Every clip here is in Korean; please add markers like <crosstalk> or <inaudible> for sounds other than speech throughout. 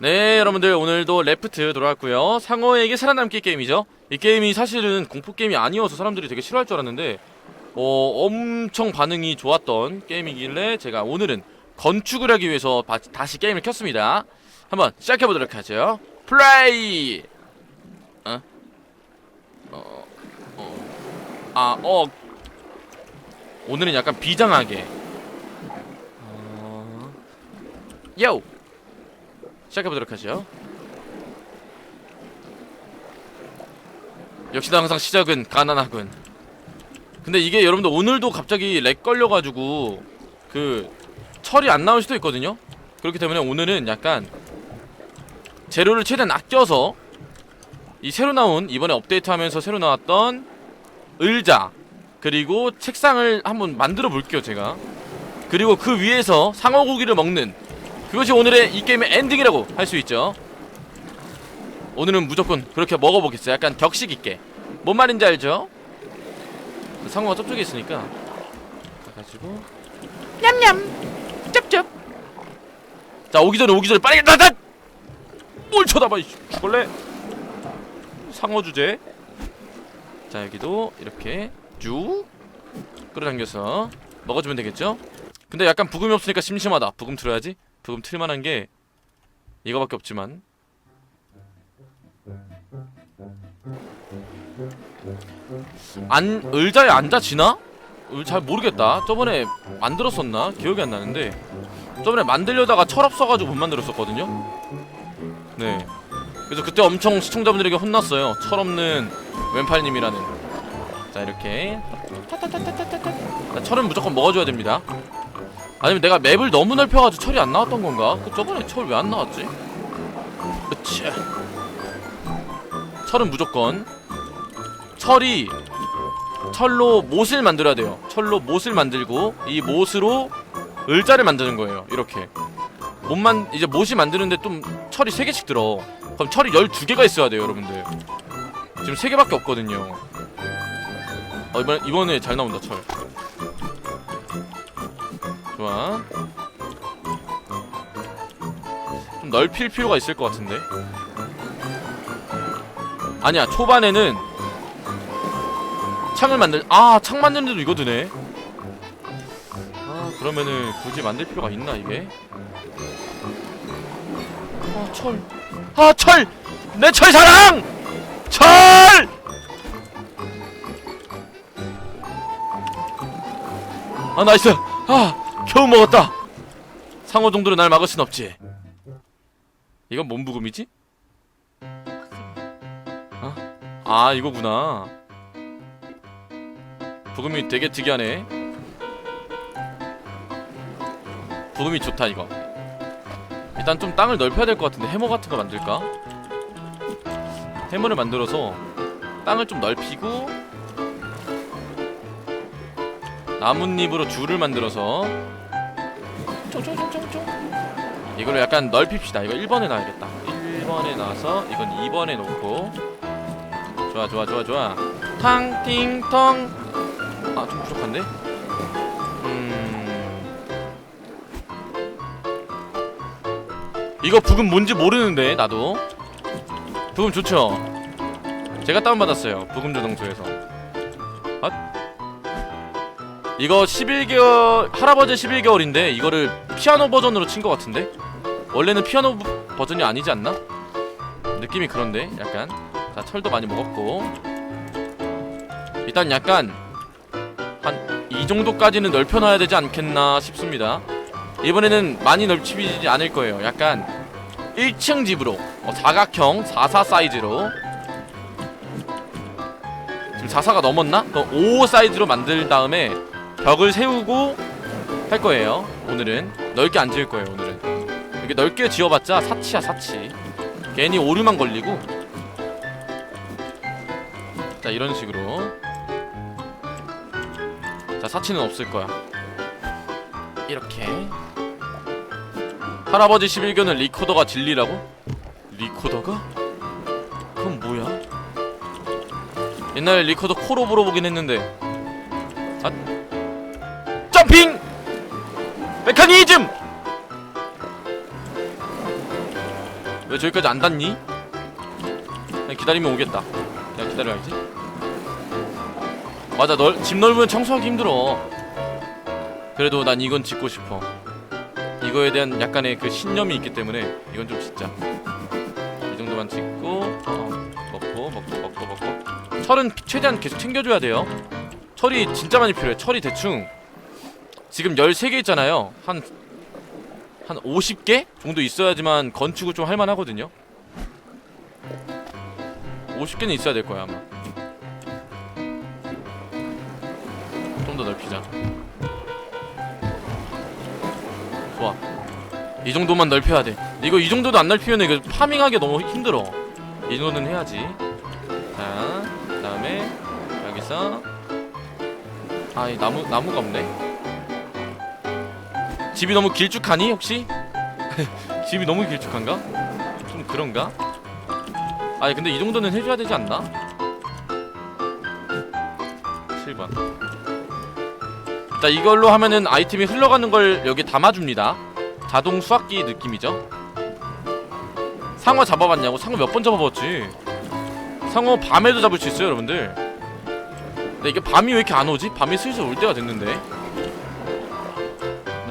네 여러분들 오늘도 레프트 돌아왔고요. 상어에게 살아남기 게임이죠. 이 게임이 사실은 공포 게임이 아니어서 사람들이 되게 싫어할 줄 알았는데 어, 엄청 반응이 좋았던 게임이길래 제가 오늘은 건축을 하기 위해서 바- 다시 게임을 켰습니다. 한번 시작해보도록 하죠. 플레이! 어? 어, 어, 아, 어. 오늘은 약간 비장하게. 어... 요! 시작해보도록 하죠. 역시나 항상 시작은 가난하군. 근데 이게 여러분들 오늘도 갑자기 렉 걸려가지고 그 철이 안 나올 수도 있거든요. 그렇기 때문에 오늘은 약간 재료를 최대한 아껴서 이 새로 나온 이번에 업데이트하면서 새로 나왔던 의자 그리고 책상을 한번 만들어 볼게요 제가. 그리고 그 위에서 상어 고기를 먹는 그것이 오늘의 이 게임의 엔딩이라고 할 수 있죠. 오늘은 무조건 그렇게 먹어보겠어요. 약간 격식 있게. 뭔 말인지 알죠? 상어가 저쪽에 있으니까 가가지고 냠냠 짭짭. 자 오기 전에 오기 전에 빨리 나다. 뭘 쳐다봐 이 죽을래? 상어 주제. 자 여기도 이렇게 쭉 끌어당겨서 먹어주면 되겠죠? 근데 약간 부금이 없으니까 심심하다. 부금 틀어야지. 부금 틀만한 게 이거밖에 없지만 안 의자에 앉아지나? 을- 잘 모르겠다. 저번에 만들었었나? 기억이 안 나는데 저번에 만들려다가 철 없어가지고 못 만들었었거든요. 네. 그래서 그때 엄청 시청자분들에게 혼났어요. 철 없는 왼팔님이라는. 자 이렇게 자, 철은 무조건 먹어줘야 됩니다. 아니면 내가 맵을 너무 넓혀가지고 철이 안 나왔던 건가? 그 저번에 철 왜 안 나왔지? 그치. 철은 무조건 철이 철로 못을 만들어야 돼요. 철로 못을 만들고 이 못으로 을자를 만드는 거예요. 이렇게. 못만 이제 못이 만드는데 좀 철이 3개씩 들어. 그럼 철이 12개가 있어야 돼요 여러분들. 지금 3개밖에 없거든요. 어, 이번, 이번에 잘 나온다 철 좋아. 좀 넓힐 필요가 있을 것 같은데. 아니야 초반에는 창을 만들 아창 만드는데도 이거 드네. 아 그러면은 굳이 만들 필요가 있나 이게? 아 철 아 철! 내 철 사랑! 철! 아 나이스! 아 겨우 먹었다 상어 정도로 날 막을 순 없지 이건 뭔 부금이지? 어? 아 이거구나 부금이 되게 특이하네 부금이 좋다 이거 일단 좀 땅을 넓혀야 될 것 같은데 해머 같은 거 만들까? 해머를 만들어서 땅을 좀 넓히고 나뭇잎으로 줄을 만들어서 이걸로 약간 넓힙시다. 이거 1번에 놔야겠다. 1번에 놔서 이건 2번에 놓고. 좋아 좋아 좋아 좋아. 탕팅텅. 아 좀 부족한데? 음. 이거 부금 뭔지 모르는데 나도. 부금 좋죠? 제가 다운받았어요. 부금 조정소에서. 아 이거 11개월 할아버지 11개월인데 이거를 피아노 버전으로 친 것 같은데? 원래는 피아노 부- 버전이 아니지 않나? 느낌이 그런데 약간. 자 철도 많이 먹었고. 일단 약간 한 이 정도까지는 넓혀놔야 되지 않겠나 싶습니다. 이번에는 많이 넓히지 않을 거예요. 약간 1층 집으로 어, 사각형 44 사이즈로. 지금 44가 넘었나? 그럼 55 사이즈로 만들 다음에 벽을 세우고 할 거예요. 오늘은 넓게 안 지을 거예요. 오늘은 이렇게 넓게 지어봤자 사치야 사치. 괜히 오류만 걸리고. 자 이런 식으로. 자 사치는 없을 거야. 이렇게. 할아버지 11견은 리코더가 진리라고? 리코더가? 그건 뭐야? 옛날에 리코더 코로 불어보긴 했는데 점핑 메커니즘! 왜 저기까지 안 닿니? 그냥 기다리면 오겠다. 그냥 기다려야지. 맞아 널, 집 넓으면 청소하기 힘들어. 그래도 난 이건 짓고 싶어. 이거에 대한 약간의 그 신념이 있기 때문에 이건 좀 짓자. 이 정도만 짓고 어, 먹고 먹고 먹고 먹고. 철은 최대한 계속 챙겨줘야 돼요. 철이 진짜 많이 필요해. 철이 대충 지금 13개 있잖아요. 한 한 50개 정도 있어야지만 건축을 좀 할만하거든요. 50개는 있어야 될 거야 아마. 좀 더 넓히자. 좋아. 이 정도만 넓혀야 돼. 이거 이 정도도 안 넓히면 이거 파밍하기 너무 힘들어. 이 정도는 해야지. 자 그 다음에 여기서 아이 나무 나무가 없네 집이 너무 길쭉하니 혹시? <laughs> 집이 너무 길쭉한가? 좀 그런가? 아니 근데 이 정도는 해줘야 되지 않나? 7번. 자 이걸로 하면은 아이템이 흘러가는 걸 여기 담아줍니다. 자동 수확기 느낌이죠? 상어 잡아봤냐고? 상어 몇 번 잡아봤지? 상어 밤에도 잡을 수 있어요 여러분들. 근데 이게 밤이 왜 이렇게 안 오지? 밤이 슬슬 올 때가 됐는데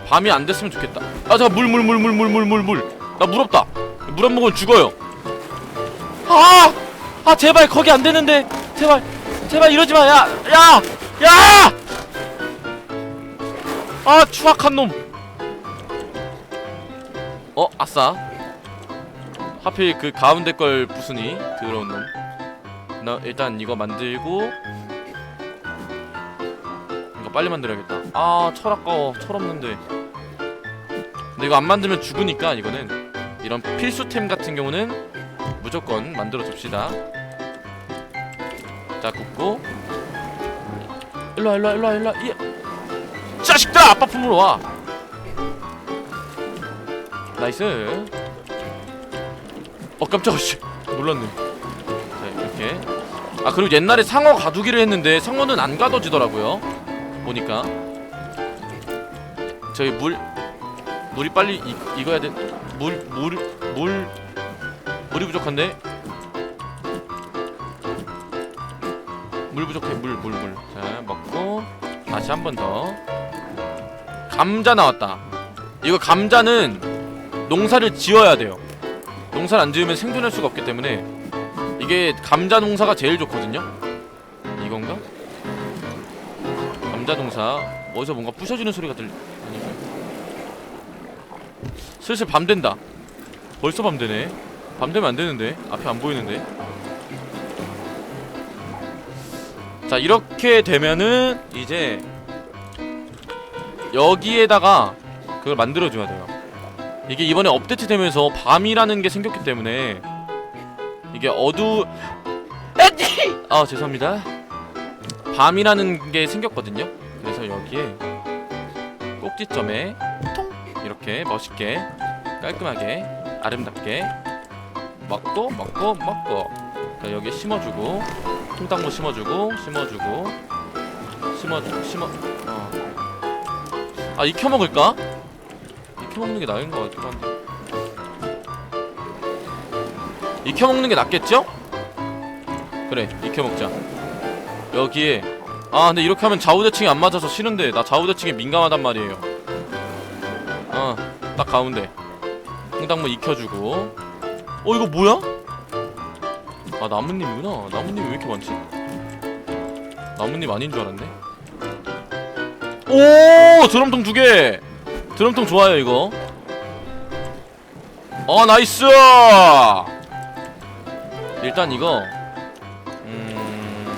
밤이 안 됐으면 좋겠다 아 잠깐 물 물 물 물 물 물 물물나 물 없다 물 안 먹으면 죽어요 아! 아 제발 거기 안 되는데 제발 제발 이러지 마. 야! 야! 야! 아, 추악한 놈. 어, 아싸. 하필 그 가운데 걸 부수니 더러운 놈. 나 일단 이거 만들고 빨리 만들어야겠다. 아, 철 아까워. 철 없는데. 근데 이거 안 만들면 죽으니까 이거는 이런 필수템 같은 경우는 무조건 만들어 줍시다. 자, 굽고. 일로와, 일로와, 일로와, 일로와. 이 자식들 아빠 품으로 와. 나이스. 어 깜짝아 씨. 놀랐네. 자, 이렇게. 아, 그리고 옛날에 상어 가두기를 했는데 상어는 안 가둬지더라고요. 보니까. 저기 물 물이 빨리 익, 익어야 돼. 물, 물, 물, 물이 부족한데? 물 부족해 물 물 물. 자 먹고 다시 한 번 더. 감자 나왔다. 이거 감자는 농사를 지어야 돼요. 농사를 안 지으면 생존할 수가 없기 때문에 이게 감자 농사가 제일 좋거든요. 이건가? 감자 농사 어디서 뭔가 부셔지는 소리가 들. 아닌가? 슬슬 밤 된다. 벌써 밤 되네. 밤 되면 안 되는데. 앞에 안 보이는데. 자 이렇게 되면은 이제 여기에다가 그걸 만들어 줘야 돼요. 이게 이번에 업데이트 되면서 밤이라는 게 생겼기 때문에 이게 어두 아 죄송합니다. 밤이라는 게 생겼거든요. 그래서 여기에 꼭지점에 통 이렇게 멋있게 깔끔하게 아름답게 먹고 먹고 먹고 자, 여기 심어주고 통당무 심어주고 심어주고 심어 심어 어. 아 익혀 먹을까? 익혀 먹는 게 나은 것 같기도 한데 익혀 먹는 게 낫겠죠? 그래 익혀 먹자 여기에 아 근데 이렇게 하면 좌우대칭이 안 맞아서 싫은데 나 좌우대칭에 민감하단 말이에요 어 딱 가운데. 통당무 익혀주고. 어 이거 뭐야? 아 나뭇잎이구나. 나뭇잎이 왜 이렇게 많지? 나뭇잎 아닌 줄 알았네. 오 드럼통 두개. 드럼통 좋아요 이거. 어 나이스! 일단 이거 음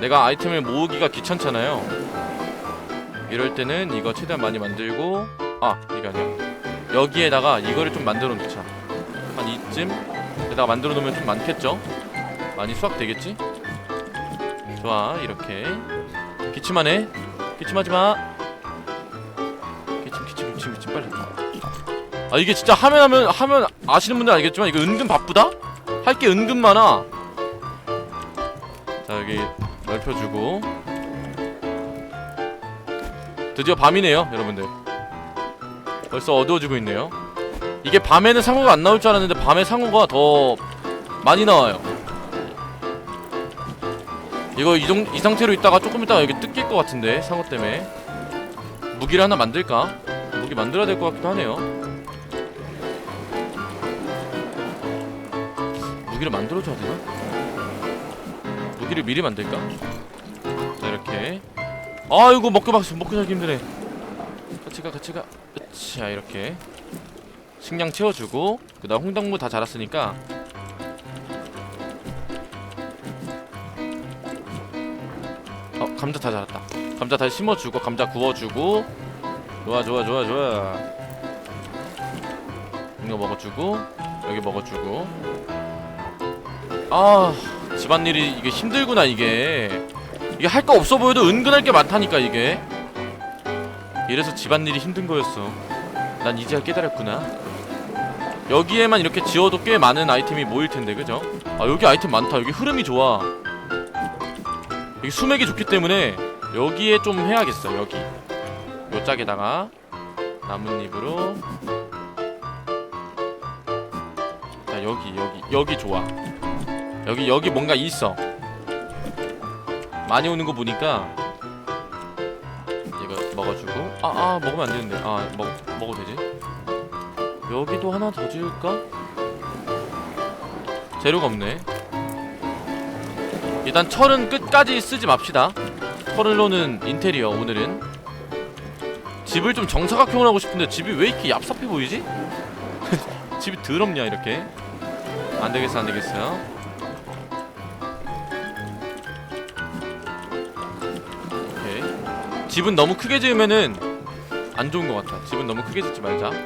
내가 아이템을 모으기가 귀찮잖아요 이럴 때는 이거 최대한 많이 만들고 아 이게 아니야. 여기에다가 이거를 좀 만들어 놓자. 한 이쯤 에다가 만들어 놓으면 좀 많겠죠? 많이 수확 되겠지? 좋아 이렇게. 기침하네. 기침하지마. 기침 기침 기침 기침 빨리. 아 이게 진짜 하면 하면 하면 아시는 분들 알겠지만 이거 은근 바쁘다? 할 게 은근 많아. 자 여기 넓혀주고 드디어 밤이네요 여러분들 벌써 어두워지고 있네요 이게 밤에는 상어가 안 나올 줄 알았는데 밤에 상어가 더 많이 나와요 이거 이, 정, 이 상태로 있다가 조금 있다가 여기 뜯길 것 같은데 상어 때문에 무기를 하나 만들까? 무기 만들어야 될 것 같기도 하네요 무기를 만들어줘야 되나? 무기를 미리 만들까? 자 이렇게 아이고 먹고 막 먹고 살기 힘드네. 같이 가 같이 가. 자 이렇게. 식량 채워주고. 그 다음 홍당무 다 자랐으니까. 어 감자 다 자랐다. 감자 다시 심어주고 감자 구워주고. 좋아 좋아 좋아 좋아. 이거 먹어주고 여기 먹어주고. 아 집안일이 이게 힘들구나 이게 이게 할 거 없어 보여도 은근 할 게 많다니까 이게. 이래서 집안일이 힘든 거였어. 난 이제야 깨달았구나. 여기에만 이렇게 지어도 꽤 많은 아이템이 모일 텐데 그죠? 아 여기 아이템 많다. 여기 흐름이 좋아. 여기 수맥이 좋기 때문에 여기에 좀 해야겠어 여기. 요 짝에다가 나뭇잎으로. 자 여기 여기. 여기 좋아. 여기 여기 뭔가 있어 많이 오는 거 보니까 이거 먹어주고. 아아 먹으면 안 되는데. 아 먹 먹어도 되지? 여기도 하나 더 지을까? 재료가 없네. 일단 철은 끝까지 쓰지 맙시다. 철을로는 인테리어 오늘은. 집을 좀 정사각형으로 하고 싶은데 집이 왜 이렇게 얍삽해 보이지? <laughs> 집이 더럽냐 이렇게? 안 되겠어 안 되겠어요 집은 너무 크게 지으면은 안 좋은 것 같아. 집은 너무 크게 짓지 말자. 자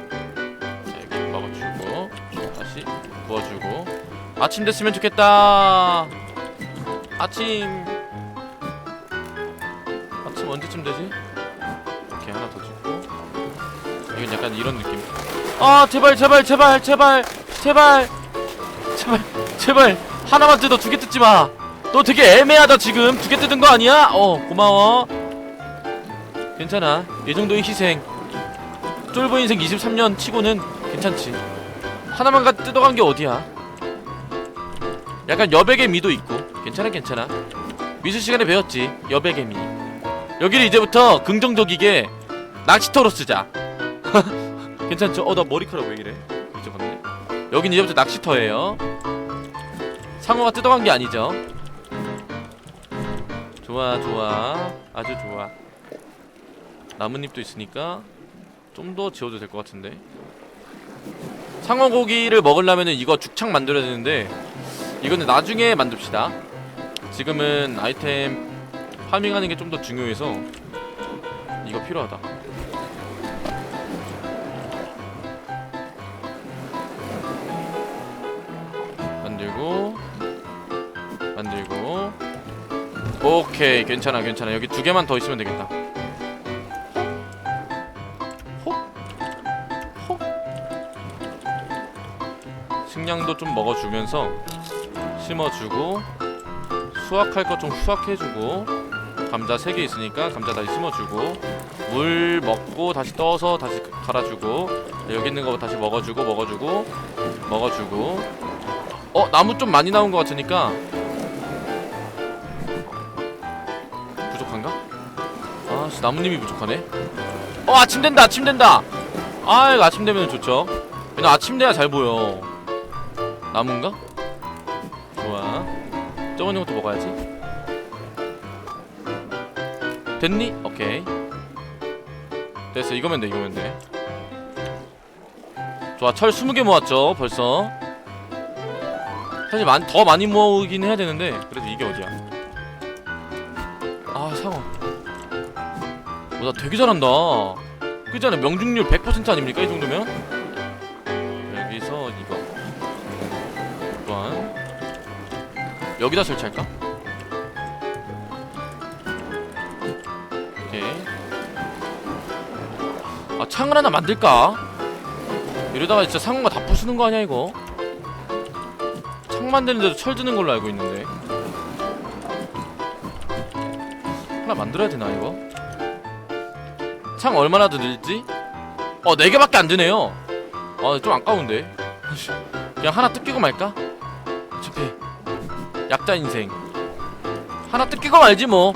여기 먹어주고 다시 부어주고 아침 됐으면 좋겠다. 아침 아침 언제쯤 되지? 오케이 하나 더 짓고 이건 약간 이런 느낌. 아 제발 제발 제발 제발 제발 제발 제발 하나만 뜯어 두 개 뜯지 마. 너 되게 애매하다 지금 두 개 뜯은 거 아니야? 어 고마워. 괜찮아. 이 정도의 희생. 쫄보 인생 23년 치고는 괜찮지. 하나만 가 뜯어간 게 어디야? 약간 여백의 미도 있고. 괜찮아 괜찮아. 미술 시간에 배웠지. 여백의 미. 여기를 이제부터 긍정적이게 낚시터로 쓰자. <laughs> 괜찮죠? 어 나 머리카락 왜 이래? 잊어봤네. 여긴 이제부터 낚시터예요. 상어가 뜯어간 게 아니죠? 좋아 좋아. 아주 좋아 나뭇잎도 있으니까 좀 더 지어도 될 것 같은데. 상어고기를 먹으려면은 이거 죽창 만들어야 되는데 이거는 나중에 만듭시다. 지금은 아이템 파밍하는 게 좀 더 중요해서 이거 필요하다. 만들고 만들고. 오케이 괜찮아 괜찮아. 여기 두 개만 더 있으면 되겠다 식량도 좀 먹어주면서 심어주고 수확할 것 좀 수확해주고 감자 3개 있으니까 감자 다시 심어주고 물 먹고 다시 떠서 다시 갈아주고 여기 있는 거 다시 먹어주고 먹어주고 먹어주고. 어 나무 좀 많이 나온 것 같으니까 부족한가? 아씨 나뭇잎이 부족하네. 어 아침 된다 아침 된다. 아 이거 아침 되면 좋죠. 왜냐 아침 돼야 잘 보여 나무인가? 좋아. 저번에 것도 먹어야지? 됐니? 오케이. 됐어. 이거면 돼 이거면 돼. 좋아. 철 20개 모았죠 벌써. 사실 많, 더 많이 모으긴 해야 되는데 그래도 이게 어디야? 아 상어. 어, 나 되게 잘한다. 그잖아? 명중률 100% 아닙니까 이 정도면? 여기다 설치할까? 오케이 아 창을 하나 만들까? 이러다가 진짜 상어가 다 부수는 거 아니야 이거? 창 만드는데도 철 드는 걸로 알고 있는데 하나 만들어야 되나 이거? 창 얼마나 더 늘지? 어 4개밖에 안 드네요 아좀 아까운데 <laughs> 그냥 하나 뜯기고 말까? 약자 인생. 하나 뜯기고 말지 뭐.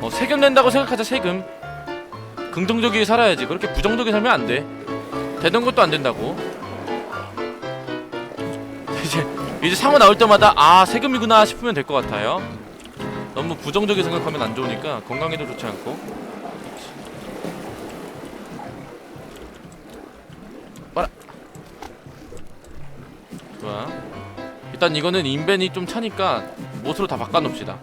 어, 세금 낸다고 생각하자 세금. 긍정적이게 살아야지. 그렇게 부정적이게 살면 안돼. 되던 것도 안 된다고. <laughs> 이제 이제 상어 나올 때마다 아 세금이구나 싶으면 될 것 같아요. 너무 부정적이게 생각하면 안 좋으니까 건강에도 좋지 않고 일단 이거는 인벤이 좀 차니까 못으로 다 바꿔놓읍시다.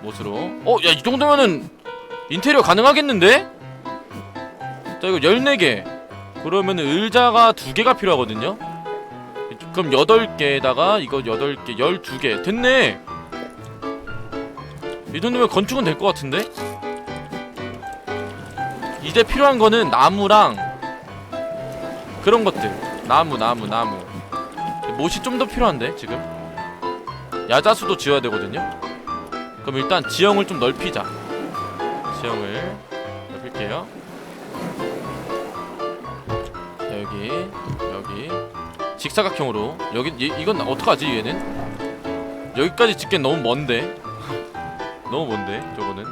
못으로. 어? 야 이 정도면은 인테리어 가능하겠는데? 자 이거 14개. 그러면은 의자가 2개가 필요하거든요. 그럼 8개에다가 이거 8개 12개. 됐네. 이 정도면 건축은 될 것 같은데? 이제 필요한 거는 나무랑 그런 것들. 나무 나무 나무 못이 좀 더 필요한데 지금? 야자수도 지어야 되거든요? 그럼 일단 지형을 좀 넓히자. 지형을 넓힐게요. 자 여기 여기. 직사각형으로. 여기 얘, 이건 어떡하지 얘는? 여기까지 짓기엔 너무 먼데. <laughs> 너무 먼데 저거는.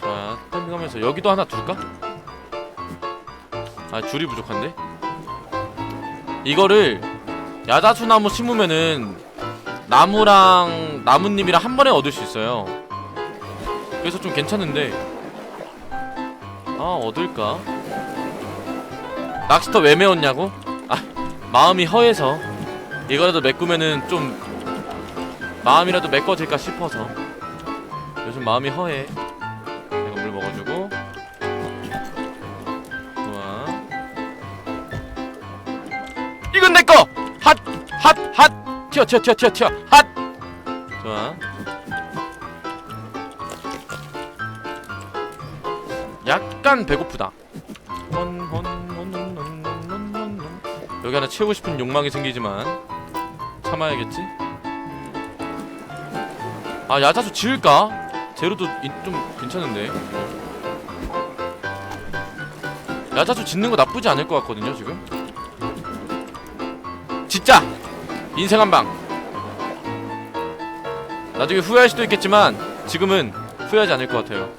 자 탐빙하면서 여기도 하나 둘까? 아 줄이 부족한데? 이거를 야자수나무 심으면은 나무랑 나뭇잎이랑 한 번에 얻을 수 있어요 그래서 좀 괜찮은데 아 얻을까? 낚시터 왜 메웠냐고? 아 마음이 허해서 이거라도 메꾸면은 좀 마음이라도 메꿔질까 싶어서 요즘 마음이 허해 튀어 튀어 튀어 튀어 튀어. 핫! 좋아. 약간 배고프다. 여기 하나 채우고 싶은 욕망이 생기지만 참아야겠지? 아 야자수 지을까? 재료도 이- 좀 괜찮은데. 야자수 짓는 거 나쁘지 않을 것 같거든요 지금. 진짜 인생 한방. 나중에 후회할 수도 있겠지만 지금은 후회하지 않을 것 같아요.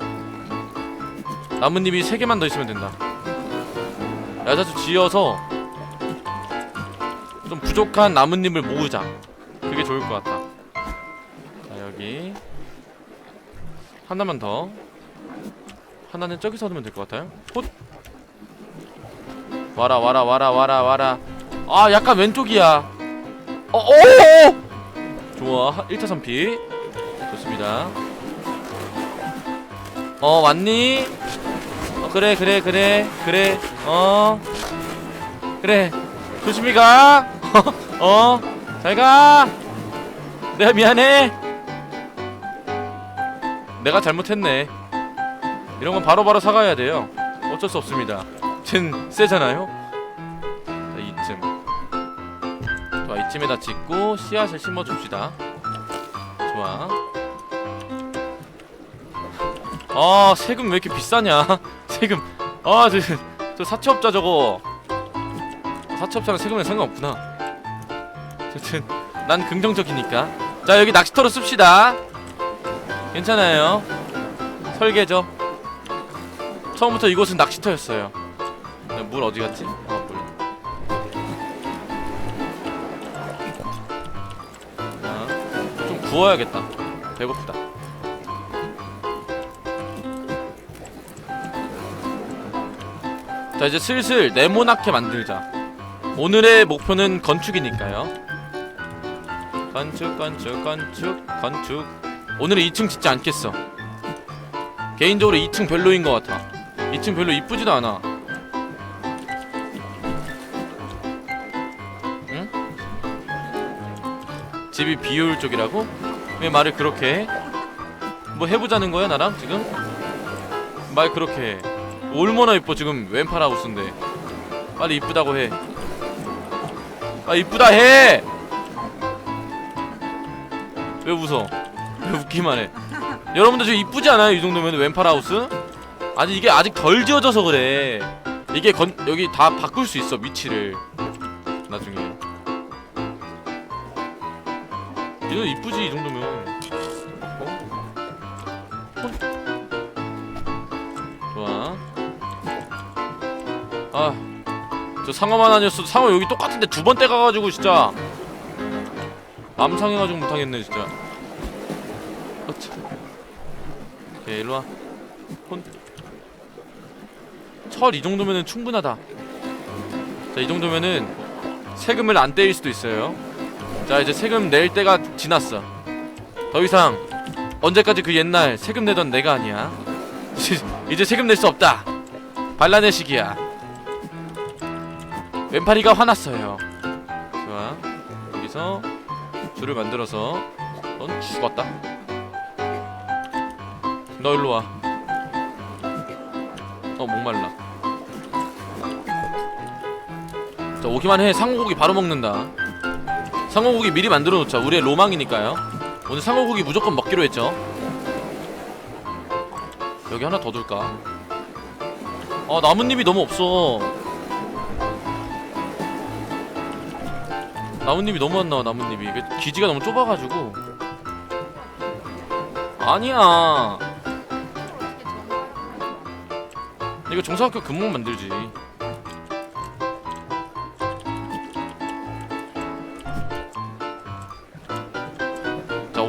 나뭇잎이 3개만 더 있으면 된다. 야자수 지어서 좀 부족한 나뭇잎을 모으자. 그게 좋을 것 같다. 자 여기. 하나만 더. 하나는 저기서 얻으면 될 것 같아요. 헛 와라 와라 와라 와라 와라. 아 약간 왼쪽이야 어, 오! 좋아 1타 3피 좋습니다 어 왔니? 어 그래 그래 그래 그래 어 그래 조심히 가 <laughs> 어, 잘 가. 내가 미안해. 내가 잘못했네. 이런 건 바로바로 사과해야 돼요. 어쩔 수 없습니다. 쟨 세잖아요. 이쯤에다 짓고 씨앗을 심어줍시다. 좋아. 아, 세금 왜 이렇게 비싸냐? <laughs> 세금. 아, 저, 저 사채업자 저거. 사채업자랑 세금에 상관없구나. 어쨌든 난 긍정적이니까. 자 여기 낚시터로 씁시다. 괜찮아요. 설계죠. 처음부터 이곳은 낚시터였어요. 야, 물 어디 갔지? 어 구워야겠다. 배고프다. 자 이제 슬슬 네모나게 만들자. 오늘의 목표는 건축이니까요. 건축, 건축, 건축, 건축. 오늘은 2층 짓지 않겠어. 개인적으로 2층 별로인 것 같아. 2층 별로 이쁘지도 않아. 집이 비효율 쪽이라고? 왜 말을 그렇게 해? 뭐 해보자는 거야 나랑 지금? 말 그렇게 해. 얼마나 이뻐 지금 왼팔 하우스인데. 빨리 이쁘다고 해. 아 이쁘다 해. 왜 웃어? 왜 웃기만 해? 여러분들 지금 이쁘지 않아요? 이 정도면 왼팔 하우스? 아니 이게 아직 덜 지어져서 그래 이게 건 여기 다 바꿀 수 있어 위치를 이거 이쁘지 이 정도면. 어? 좋아. 아 저 상어만 아니었어 상어 여기 똑같은데 두번 떼가가지고 진짜 맘 상해가지고 못하겠네 진짜. 어차 오케이 일로와. 철이 정도면은 충분하다. 자 이 정도면은 세금을 안 떼일 수도 있어요 자 이제 세금 낼 때가 지났어 더 이상 언제까지 그 옛날 세금 내던 내가 아니야 <laughs> 이제 세금 낼 수 없다 반란의 시기야 왼팔이가 화났어요 좋아 여기서 줄을 만들어서 넌 죽었다 너 일로 와. 어 목말라. 자 오기만 해. 상어고기 바로 먹는다. 상어고기 미리 만들어 놓자. 우리의 로망이니까요. 오늘 상어고기 무조건 먹기로 했죠. 여기 하나 더 둘까? 아 나뭇잎이 너무 없어. 나뭇잎이 너무 안 나와 나뭇잎이. 기지가 너무 좁아가지고. 아니야. 이거 정사학교 금방 만들지.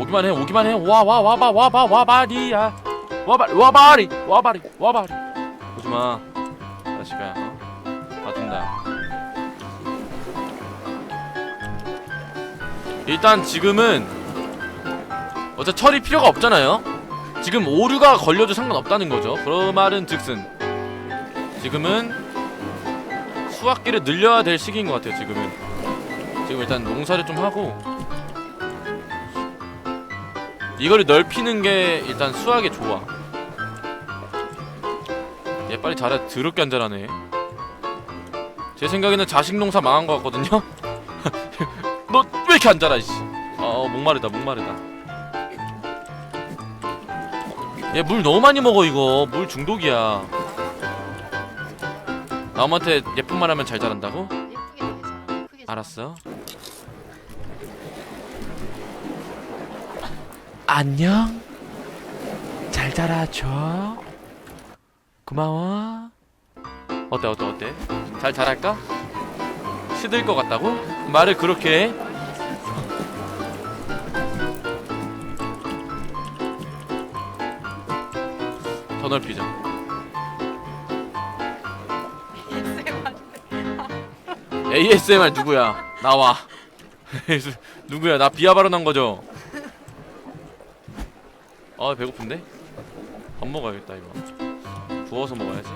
오기만 해 오기만 해. 와 와 와봐 와봐 와바리야. 와바 와바리 와바리 와바리. 오지마 자식아 어? 봐준다. 일단 지금은 어차 철이 필요가 없잖아요. 지금 오류가 걸려도 상관없다는 거죠. 그 말은 즉슨. 지금은 수확기를 늘려야 될 시기인 것 같아요 지금은. 지금 일단 농사를 좀 하고 이거를 넓히는 게 일단 수확에 좋아. 얘 빨리 자라 더럽게 안 자라네. 제 생각에는 자식 농사 망한 것 같거든요? <laughs> 너 왜 이렇게 안 자라 이씨? 어 목마르다 목마르다. 얘 물 너무 많이 먹어 이거. 물 중독이야. 나무한테 예쁜 말 하면 잘 자란다고? 알았어. 안녕. 잘 자라줘. 고마워. 어때 어때 어때? 잘 자랄까? 시들 것 같다고? 말을 그렇게 해? 더 넓히자. ASMR 누구야? 나와. <laughs> 누구야? 나 비하 발언한 거죠? 아 배고픈데? 밥 먹어야겠다 이거. 구워서 먹어야지.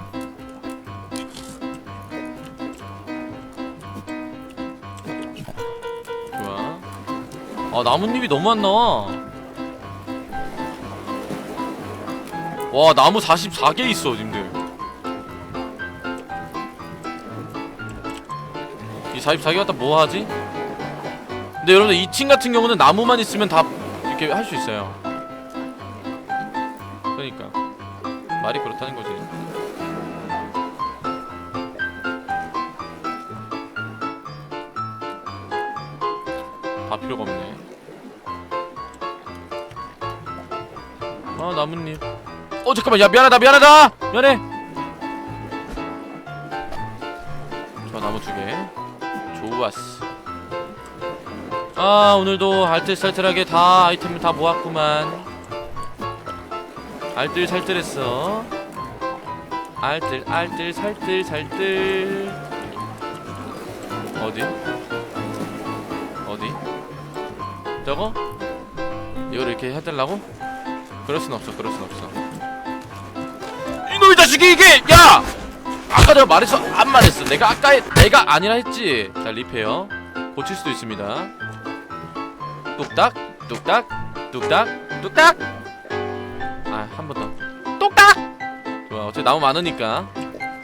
좋아. 아 나뭇잎이 너무 안 나와. 와 나무 44개 있어 님들. 이 44개 갖다 뭐 하지? 근데 여러분들 2층 같은 경우는 나무만 있으면 다 이렇게 할 수 있어요. 말이 그렇다는 거지. 다 필요가 없네. 아 나뭇잎. 어 잠깐만 야 미안하다 미안하다 미안해. 저 나무 두 개. 좋았어. 아 오늘도 알뜰살뜰하게 다 아이템을 다 모았구만. 알뜰살뜰했어. 알뜰 알뜰 살뜰 살뜰. 어디? 어디? 저거? 이걸 이렇게 해달라고? 그럴 순 없어 그럴 순 없어. 이놈의 자식이 이게 야! 아까 내가 말했어 안 말했어 내가 아까 해- 내가 아니라 했지 자 리페어 고칠 수도 있습니다 뚝딱 뚝딱 뚝딱 뚝딱 아 한 번 더. 뚝딱 좋아 어차피 나무 많으니까.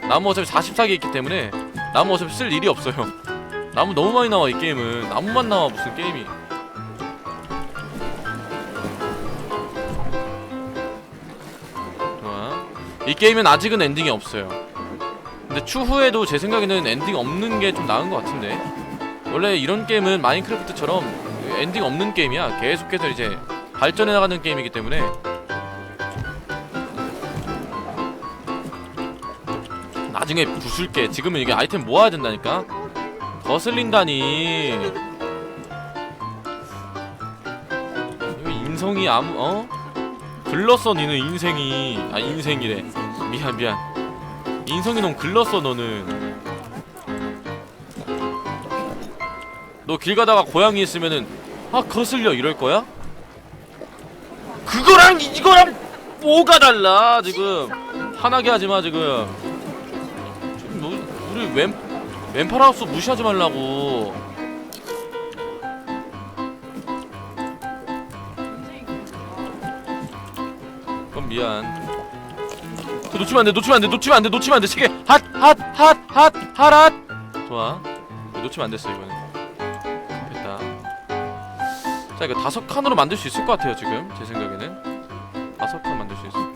나무 어차피 44개 있기 때문에 나무 어차피 쓸 일이 없어요. 나무 너무 많이 나와 이 게임은. 나무만 나와 무슨 게임이. 좋아. 이 게임은 아직은 엔딩이 없어요. 근데 추후에도 제 생각에는 엔딩 없는 게 좀 나은 것 같은데. 원래 이런 게임은 마인크래프트처럼 엔딩 없는 게임이야. 계속해서 이제 발전해 나가는 게임이기 때문에 나중에 부술게. 지금은 이게 아이템 모아야 된다니까. 거슬린다니. 인성이 아무 어? 글렀어 니는 인생이. 아 인생이래. 미안 미안. 인성이 너무 글렀어 너는. 너 길 가다가 고양이 있으면은 아 거슬려. 이럴 거야? 그거랑 이거랑 뭐가 달라 지금? 화나게 하지 마 지금 우리 왼 왼팔하우스 무시하지 말라고. 그럼 미안. 그거 놓치면 안 돼 놓치면 안 돼 놓치면 안 돼 놓치면 안돼. 시계. 핫핫 핫 핫 핫 핫. 좋아. 이거 놓치면 안 됐어 이거는 됐다. 자 이거 다섯 칸으로 만들 수 있을 것 같아요 지금. 제 생각에는. 다섯 칸 만들 수 있어